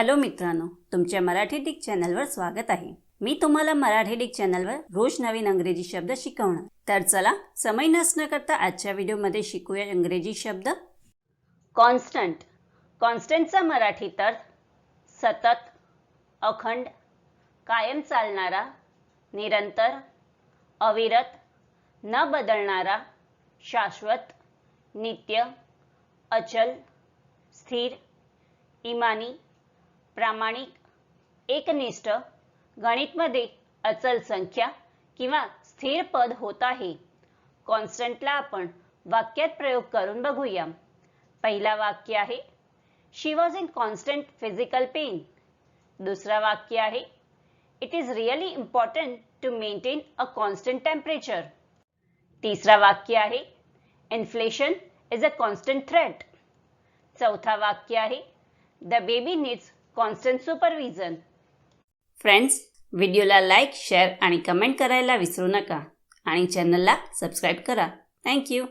Hello मित्रांनो तुमच्या Marathi Dick चॅनलवर स्वागत आहे. मी तुम्हाला मराठी डिक चॅनलवर रोज नवीन अंग्रेजी शब्द शिकवणार. तर चला समय नसणं करता आजच्या व्हिडिओमध्ये शिकूया इंग्रजी शब्द. कॉन्स्टंट. कॉन्स्टंटचा मराठी तर सतत अखंड कायम चालणारा निरंतर अविरत न बदलणारा शाश्वत नित्य अचल स्थिर इमानी प्रामाणिक एकनिष्ठ गणितमध्ये अचल संख्या किंवा स्थिर पद होत आहे. कॉन्स्टंटला आपण वाक्यात प्रयोग करून बघूया. पहिला वाक्य आहे she was in constant physical pain दुसरा वाक्य आहे it is really important to maintain a constant temperature तिसरा वाक्य आहे inflation is a constant threat चौथा वाक्य आहे the baby needs constant supervision friends व्हिडिओला लाईक शेअर आणि कमेंट करायला विसरू नका. आणि चॅनलला सबस्क्राईब करा. थँक्यू